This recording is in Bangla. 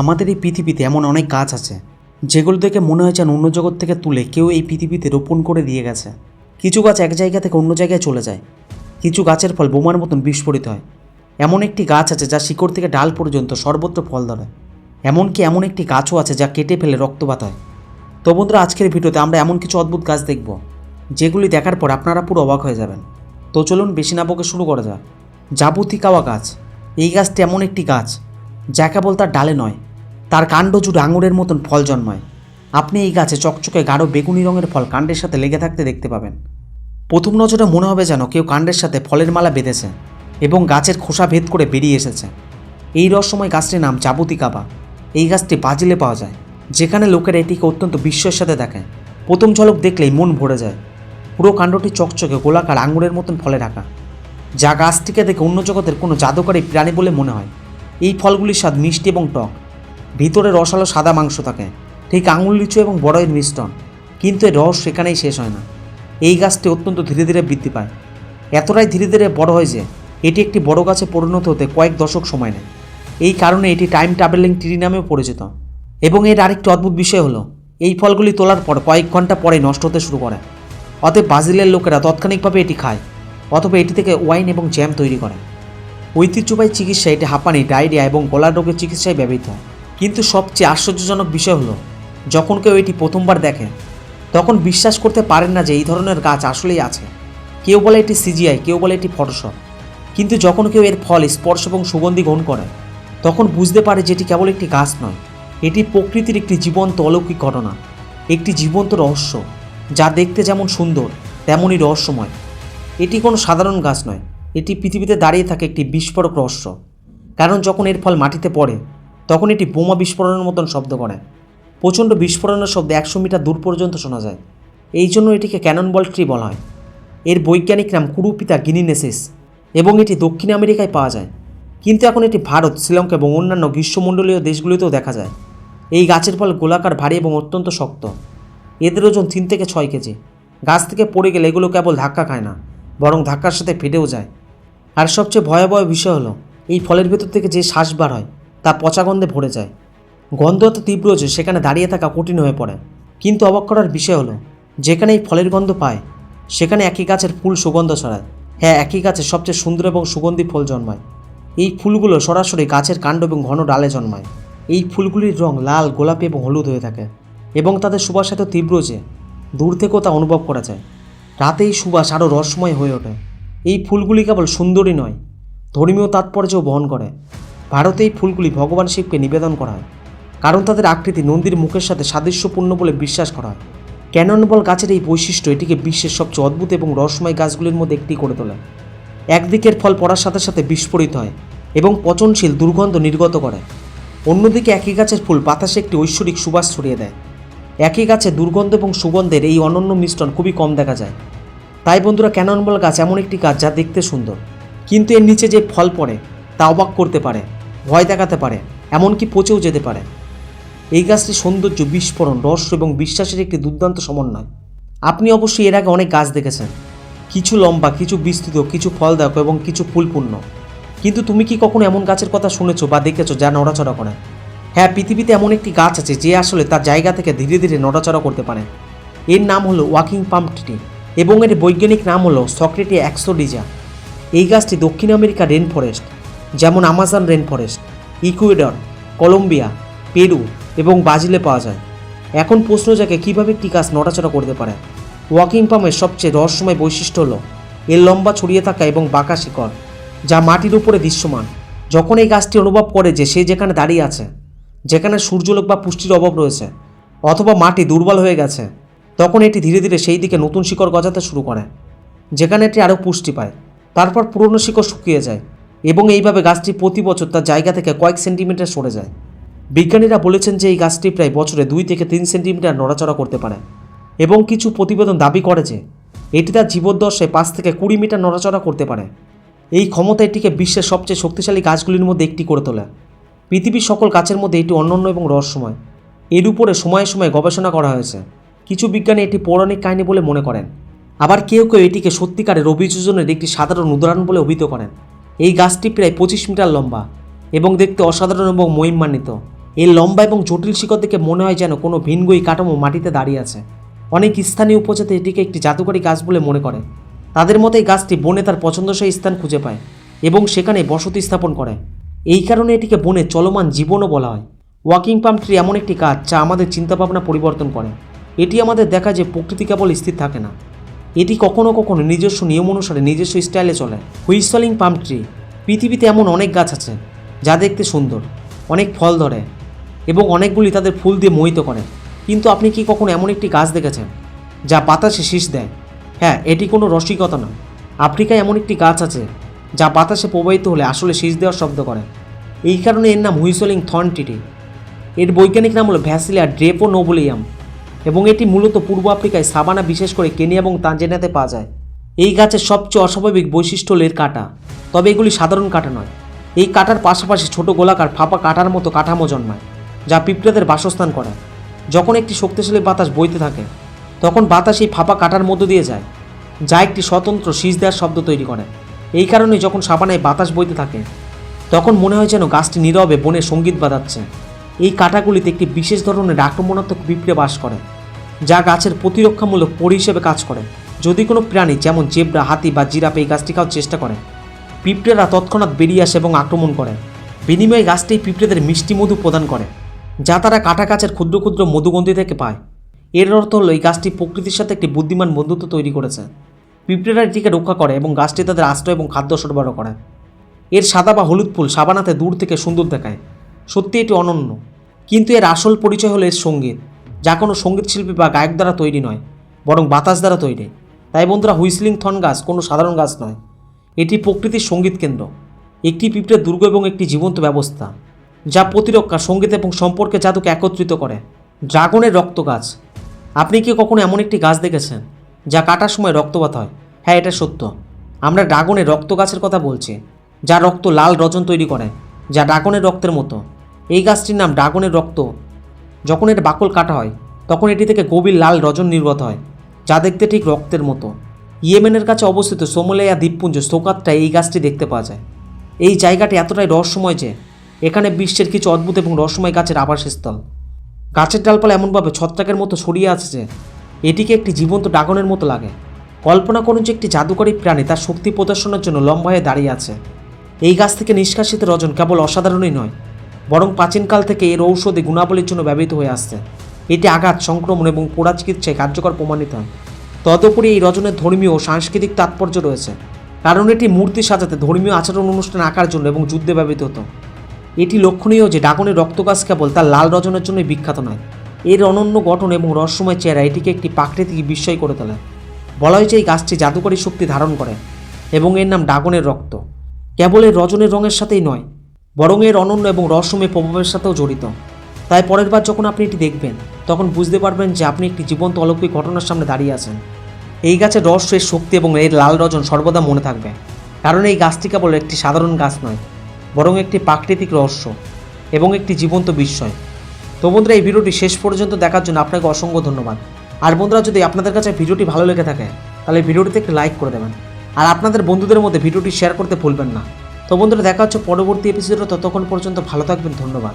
আমাদের এই পৃথিবীতে এমন অনেক গাছ আছে যেগুলো দেখে মনে হয় যেন অন্য জগৎ থেকে তুলে কেউ এই পৃথিবীতে রোপণ করে দিয়ে গেছে। কিছু গাছ এক জায়গা থেকে অন্য জায়গায় চলে যায়। কিছু গাছের ফল বোমার মতন বিস্ফোরিত হয়। এমন একটি গাছ আছে যা শিকড় থেকে ডাল পর্যন্ত সর্বত্র ফল ধরে। এমনকি এমন একটি গাছও আছে যা কেটে ফেলে রক্তপাত হয়। তো বন্ধুরা, আজকের ভিডিওতে আমরা এমন কিছু অদ্ভুত গাছ দেখব, যেগুলি দেখার পর আপনারা পুরো অবাক হয়ে যাবেন। তো চলুন বেশি না বকে শুরু করা যাক। জাবুতিকাওয়া গাছ। এই গাছটি এমন একটি গাছ, যা কেবল তার ডালে নয় তার কাণ্ড জুড়ে আঙুরের মতন ফল জন্মায়। আপনি এই গাছে চকচকে গাঢ় বেগুনি রঙের ফল কাণ্ডের সাথে লেগে থাকতে দেখতে পাবেন। প্রথম নজরে মনে হবে যেন কেউ কাণ্ডের সাথে ফলের মালা বেঁধেছে এবং গাছের খোসা ভেদ করে বেরিয়ে এসেছে। এই রহস্যময় গাছটির নাম জাবুতিকাবা এই গাছটি বাজিলে পাওয়া যায়, যেখানে লোকেরা এটিকে অত্যন্ত বিস্ময়ের সাথে দেখে। প্রথম ঝলক দেখলেই মন ভরে যায়। পুরো কাণ্ডটি চকচকে গোলাকার আঙুরের মতন ফলে ঢাকা যা গাছটিকে দেখে অন্য জগতের কোনো জাদুকরী প্রাণী বলে মনে হয়। এই ফলগুলির স্বাদ মিষ্টি এবং টক। ভিতরে রসালো সাদা মাংস থাকে। ঠিক আঙুল লিচু এবং বড়য়ের মিশ্রণ কিন্তু এর রস সেখানেই শেষ হয় না। এই গাছটি অত্যন্ত ধীরে ধীরে বৃদ্ধি পায়। এতটাই ধীরে ধীরে বড় হয় যে, এটি একটি বড় গাছে পরিণত হতে কয়েক দশক সময় নেয়। এই কারণে এটি টাইম ট্রাভেলিং ট্রি নামেও পরিচিত। এবং এর আরেকটি অদ্ভুত বিষয় হলো, এই ফলগুলি তোলার পর কয়েক ঘণ্টা পরে নষ্ট হতে শুরু করে। অতএব ব্রাজিলের লোকেরা তাৎক্ষণিকভাবে এটি খায়, অথবা এটি থেকে ওয়াইন এবং জ্যাম তৈরি করে। ঐতিহ্যবাহী চিকিৎসা এটি হাঁপানি, ডায়রিয়া এবং গলার রোগের চিকিৎসায় ব্যবহৃত হয়। কিন্তু সবচেয়ে আশ্চর্যজনক বিষয় হলো, যখন কেউ এটি প্রথমবার দেখে, তখন বিশ্বাস করতে পারেন না যে এই ধরনের গাছ আসলেই আছে। কেউ বলে এটি সিজিআই কেউ বলে এটি ফটোশপ কিন্তু যখন কেউ এর ফল, স্পর্শ এবং সুগন্ধি গ্রহণ করে, তখন বুঝতে পারে যে এটি কেবল একটি গাছ নয়। এটি প্রকৃতির একটি জীবন্ত অলৌকিক ঘটনা, একটি জীবন্ত রহস্য, যা দেখতে যেমন সুন্দর, তেমনই রহস্যময়। এটি কোনো সাধারণ গাছ নয়, এটি পৃথিবীতে দাঁড়িয়ে থাকে একটি বিস্ফোরক রহস্য। কারণ যখন এর ফল মাটিতে পড়ে তখন এটি বোমা বিস্ফোরণের মতন শব্দ করে। প্রচণ্ড বিস্ফোরণের শব্দ একশো মিটার দূর পর্যন্ত শোনা যায়। এই জন্য এটিকে ক্যানন বল ট্রি বলা হয়। এর বৈজ্ঞানিক নাম কুরুপিতা গিনিনেসিস এবং এটি দক্ষিণ আমেরিকায় পাওয়া যায়। কিন্তু এখন এটি ভারত, শ্রীলঙ্কা এবং অন্যান্য গ্রীষ্মমণ্ডলীয় দেশগুলিতেও দেখা যায়। এই গাছের ফল গোলাকার, ভারী এবং অত্যন্ত শক্ত। এদের ওজন তিন থেকে ছয় কেজি। গাছ থেকে পড়ে গেলে এগুলো কেবল ধাক্কা খায় না, বরং ধাক্কার সাথে ফেটেও যায়। আর সবচেয়ে ভয়াবহ বিষয় হলো, এই ফলের ভেতর থেকে যে শ্বাস বার হয় তা পচা গন্ধে ভরে যায়। গন্ধ এত তীব্র যে সেখানে দাঁড়িয়ে থাকা কঠিন হয়ে পড়ে। কিন্তু অবাক করার বিষয় হলো, যেখানে এই ফলের গন্ধ পায়, সেখানে একই গাছের ফুল সুগন্ধ ছড়ায়। হ্যাঁ একই গাছে সবচেয়ে সুন্দর এবং সুগন্ধি ফুল জন্মায়। এই ফুলগুলো সরাসরি গাছের কাণ্ড এবং ঘন ডালে জন্মায়। এই ফুলগুলির রং লাল, গোলাপি এবং হলুদ হয়ে থাকে এবং তাদের সুবাস এত তীব্র যে দূর থেকেও তা অনুভব করা যায়। রাতে এই সুবাস আরও রসময় হয়ে ওঠে। এই ফুলগুলি কেবল সুন্দরই নয়, ধর্মীয় তাৎপর্যও বহন করে। ভারতে এই ফুলগুলি ভগবান শিবকে নিবেদন করা হয়। কারণ তাদের আকৃতি নন্দীর মুখের সাথে সাদৃশ্যপূর্ণ বলে বিশ্বাস করা হয়। ক্যাননবল গাছের এই বৈশিষ্ট্য এটিকে বিশ্বের সবচেয়ে অদ্ভুত এবং রসময় গাছগুলির মধ্যে একটি করে তোলে। একদিকের ফল পড়ার সাথে সাথে বিস্ফোরিত হয় এবং পচনশীল দুর্গন্ধ নির্গত করে। অন্যদিকে একই গাছের ফুল বাতাসে একটি ঐশ্বরিক সুবাস ছড়িয়ে দেয়। একই গাছে দুর্গন্ধ এবং সুগন্ধের এই অনন্য মিশ্রণ খুবই কম দেখা যায়। তাই বন্ধুরা, ক্যাননবল গাছ এমন একটি গাছ যা দেখতে সুন্দর। কিন্তু এর নিচে যে ফল পড়ে, তা অবাক করতে পারে। ভয় দেখাতে পারে, এমনকি পচেও যেতে পারে। এই গাছটি সৌন্দর্য, বিস্ফোরণ, রহস্য এবং বিশ্বাসের একটি দুর্দান্ত সমন্বয়। আপনি অবশ্যই এর আগে অনেক গাছ দেখেছেন। কিছু লম্বা, কিছু বিস্তৃত, কিছু ফলদায়ক এবং কিছু ফুলপূর্ণ। কিন্তু তুমি কি কখনো এমন গাছের কথা শুনেছো বা দেখেছ যা নড়াচড়া করে? হ্যাঁ পৃথিবীতে এমন একটি গাছ আছে যে আসলে তার জায়গা থেকে ধীরে ধীরে নড়াচড়া করতে পারে। এর নাম হলো ওয়াকিং পাম্প ট্রি এবং এর বৈজ্ঞানিক নাম হলো সক্রেটি অ্যাক্সোডিজা এই গাছটি দক্ষিণ আমেরিকা রেন ফরেস্ট যেমন Amazon rainforest Ecuador, Colombia, Peru এবং ব্রাজিলে পাওয়া যায়। এখন প্রশ্ন জাগে, কীভাবে একটি গাছ নড়াচড়া করতে পারে? ওয়াকিং পামের সবচেয়ে রহস্যময় বৈশিষ্ট্য হলো, এর লম্বা ছড়িয়ে থাকা এবং বাঁকা শিকড়, যা মাটির উপরে দৃশ্যমান। যখন এই গাছটি অনুভব করে যে সে যেখানে দাঁড়িয়ে আছে, যেখানে সূর্যলোক বা পুষ্টির অভাব রয়েছে, অথবা মাটি দুর্বল হয়ে গেছে, তখন এটি ধীরে ধীরে সেই দিকে নতুন শিকড় গজাতে শুরু করে, যেখানে এটি আরও পুষ্টি পায়। তারপর পুরনো শিকড় শুকিয়ে যায় এবং এইভাবে গাছটি প্রতি বছর তার জায়গা থেকে কয়েক সেন্টিমিটার সরে যায়। বিজ্ঞানীরা বলেছেন যে এই গাছটি প্রায় বছরে দুই থেকে তিন সেন্টিমিটার নড়াচড়া করতে পারে এবং কিছু প্রতিবেদন দাবি করে যে এটি তার জীবদ্দশায় পাঁচ থেকে কুড়ি মিটার নড়াচড়া করতে পারে। এই ক্ষমতা এটিকে বিশ্বের সবচেয়ে শক্তিশালী গাছগুলির মধ্যে একটি করে তোলে। পৃথিবীর সকল গাছের মধ্যে এটি অনন্য এবং রহস্যময়। এর উপরে সময়ে সময়ে গবেষণা করা হয়েছে। কিছু বিজ্ঞানী এটি পৌরাণিক কাহিনী বলে মনে করেন। আবার কেউ কেউ এটিকে সত্যিকারের অভিযোজনের একটি সাধারণ উদাহরণ বলে অভিহিত করেন। এই গাছটি প্রায় পঁচিশ মিটার লম্বা এবং দেখতে অসাধারণ এবং মহিমান্বিত। এর লম্বা এবং জটিল শিকড় দেখে মনে হয় যেন কোনো ভিনগই কাঠামো মাটিতে দাঁড়িয়ে আছে। অনেক স্থানীয় উপজাতি এটিকে একটি জাদুকরী গাছ বলে মনে করে। তাদের মতে এই গাছটি বনে তার পছন্দসই স্থান খুঁজে পায় এবং সেখানে বসতি স্থাপন করে। এই কারণে এটিকে বনে চলমান জীবনও বলা হয়। ওয়াকিং পাম ট্রি এমন একটি গাছ যা আমাদের চিন্তাভাবনা পরিবর্তন করে। এটি আমাদের দেখা যে প্রকৃতি কেবল স্থির থাকে না। এটি কখনো কখনো নিজস্ব নিয়ম অনুসারে নিজস্ব স্টাইলে চলে। হুইসলিং পাম ট্রি, পৃথিবীতে এমন অনেক গাছ আছে, যা দেখতে সুন্দর, অনেক ফল ধরে এবং অনেকগুলি তাদের ফুল দিয়ে মোহিত করে। কিন্তু আপনি কি কখনো এমন একটি গাছ দেখেছেন, যা বাতাসে শীষ দেয়? হ্যাঁ এটি কোনো রসিকতা নয়। আফ্রিকায় এমন একটি গাছ আছে, যা বাতাসে প্রবাহিত হলে আসলে শীষ দেওয়ার শব্দ করে। এই কারণে এর নাম হুইসলিং থর্ন টিটি এর বৈজ্ঞানিক নাম হলো ভ্যাসিলিয়া ড্রেপো নোবুলিয়াম এবং এটি মূলত পূর্ব আফ্রিকায় সাবানা, বিশেষ করে কেনিয়া এবং তানজানিয়াতে পাওয়া যায়। এই গাছের সবচেয়ে অস্বাভাবিক বৈশিষ্ট্য হলো এর কাটা। তবে এগুলি সাধারণ কাটা নয়। এই কাটার পাশাপাশি ছোট গোলাকার ফাঁপা কাটার মতো কাঠামো জন্মায়, যা পিঁপড়েদের বাসস্থান করে। যখন একটি শক্তিশালী বাতাস বইতে থাকে, তখন বাতাস এই ফাঁপা কাটার মধ্য দিয়ে যায়, যা একটি স্বতন্ত্র শীষ দেওয়ার শব্দ তৈরি করে। এই কারণে যখন সাবানায় বাতাস বইতে থাকে, তখন মনে হয় যেন গাছটি নীরবে বনে সংগীত বাজাচ্ছে। এই কাঁটাগুলিতে একটি বিশেষ ধরনের আক্রমণাত্মক পিঁপড়ে বাস করে। যা গাছের প্রতিরক্ষামূলক পরি হিসেবে কাজ করে। যদি কোনো প্রাণী, যেমন জেব্রা, হাতি বা জিরাফ, এই গাছটি খাওয়ার চেষ্টা করে, পিঁপড়েরা তৎক্ষণাৎ বেরিয়ে আসে এবং আক্রমণ করে। বিনিময়ে গাছটি পিঁপড়েদের মিষ্টি মধু প্রদান করে, যা তারা কাটা গাছের ক্ষুদ্র ক্ষুদ্র মধুগন্ধি থেকে পায়। এর অর্থ হলো, এই গাছটি প্রকৃতির সাথে একটি বুদ্ধিমান বন্ধুত্ব তৈরি করেছে। পিঁপড়েরা এটিকে রক্ষা করে এবং গাছটি তাদের আশ্রয় এবং খাদ্য সরবরাহ করে। এর সাদা বা হলুদ ফুল সাবানাতে দূর থেকে সুন্দর দেখায়। সত্যি এটি অনন্য। কিন্তু এর আসল পরিচয় হলো এর সংগীত। যা কোনো সংগীত শিল্পী বা গায়ক দ্বারা তৈরি নয়, বরং বাতাস দ্বারা তৈরি। তাই বন্ধুরা, হুইসলিং থন গাছ কোনো সাধারণ গাছ নয়। এটি প্রকৃতির সংগীত কেন্দ্র। একটি পিঁপড়ের দুর্গ এবং একটি জীবন্ত ব্যবস্থা, যা প্রতিরক্ষা, সংগীত এবং সম্পর্কে জাদুকে একত্রিত করে। ড্রাগনের রক্ত গাছ। আপনি কি কখনো এমন একটি গাছ দেখেছেন, যা কাটার সময় রক্তপাত হয়? হ্যাঁ এটা সত্য। আমরা ড্রাগনের রক্ত গাছের কথা বলছি যা রক্ত লাল রজন তৈরি করে, যা ড্রাগনের রক্তের মতো। এই গাছটির নাম ড্রাগনের রক্ত। যখন এর বাকল কাটা হয়, তখন এটি থেকে গভীর লাল রজন নির্গত হয়, যা দেখতে ঠিক রক্তের মতো। ইয়েমেনের কাছে অবস্থিত সোমলেয়া দ্বীপপুঞ্জ সোকাতটায় এই গাছটি দেখতে পাওয়া যায়। এই জায়গাটি এতটাই রহস্যময় যে, এখানে বিশ্বের কিছু অদ্ভুত এবং রহস্যময় গাছের আবাসস্থল। গাছের ডালপালা এমনভাবে ছত্রাকের মতো ছড়িয়ে আছে যে, এটিকে একটি জীবন্ত ড্রাগনের মতো লাগে। কল্পনা করুন যে একটি জাদুকরী প্রাণী তার শক্তি প্রদর্শনের জন্য লম্বা হয়ে দাঁড়িয়ে আছে। এই গাছ থেকে নিষ্কাশিত রজন কেবল অসাধারণই নয় বরং প্রাচীনকাল থেকে এর ঔষধি গুণাবলীর জন্য ব্যবহৃত হয়ে আসছে। এটি আঘাত, সংক্রমণ এবং পোড়া চিকিৎসায় কার্যকর প্রমাণিত হয়। তদুপরি এই রজনের ধর্মীয় ও সাংস্কৃতিক তাৎপর্য রয়েছে। কারণ এটি মূর্তি সাজাতে ধর্মীয় আচরণ অনুষ্ঠান আঁকার জন্য এবং যুদ্ধে ব্যবহৃত হতো। এটি লক্ষণীয় যে ড্রাগনের রক্তগাছ কেবল তার লাল রজনের জন্যই বিখ্যাত নয়। এর অনন্য গঠন এবং রহস্যময় চেহারা এটিকে একটি প্রাকৃতিক বিস্ময় করে তোলে। বলা হয়েছে এই গাছটি জাদুকরী শক্তি ধারণ করে এবং এর নাম ড্রাগনের রক্ত। কেবল এর রজনের রঙের সাথেই নয় বরং এর অনন্য এবং রহস্যময় প্রভাবের সাথেও জড়িত। তাই পরের বার যখন আপনি এটি দেখবেন, তখন বুঝতে পারবেন যে আপনি একটি জীবন্ত অলৌকিক ঘটনার সামনে দাঁড়িয়ে আছেন। এই গাছের রহস্য এর শক্তি এবং এর লাল রজন সর্বদা মনে থাকবে। কারণ এই গাছটি কেবল একটি সাধারণ গাছ নয়, বরং একটি প্রাকৃতিক রহস্য এবং একটি জীবন্ত বিস্ময়। তো বন্ধুরা, এই ভিডিওটি শেষ পর্যন্ত দেখার জন্য আপনাকে অসংখ্য ধন্যবাদ। আর বন্ধুরা, যদি আপনাদের কাছে ভিডিওটি ভালো লেগে থাকে, তাহলে ভিডিওটিতে একটি লাইক করে দেবেন। আর আপনাদের বন্ধুদের মধ্যে ভিডিওটি শেয়ার করতে ভুলবেন না। তো বন্ধুরা দেখা হচ্ছে পরবর্তী এপিসোডে ততক্ষণ পর্যন্ত ভালো থাকবেন ধন্যবাদ।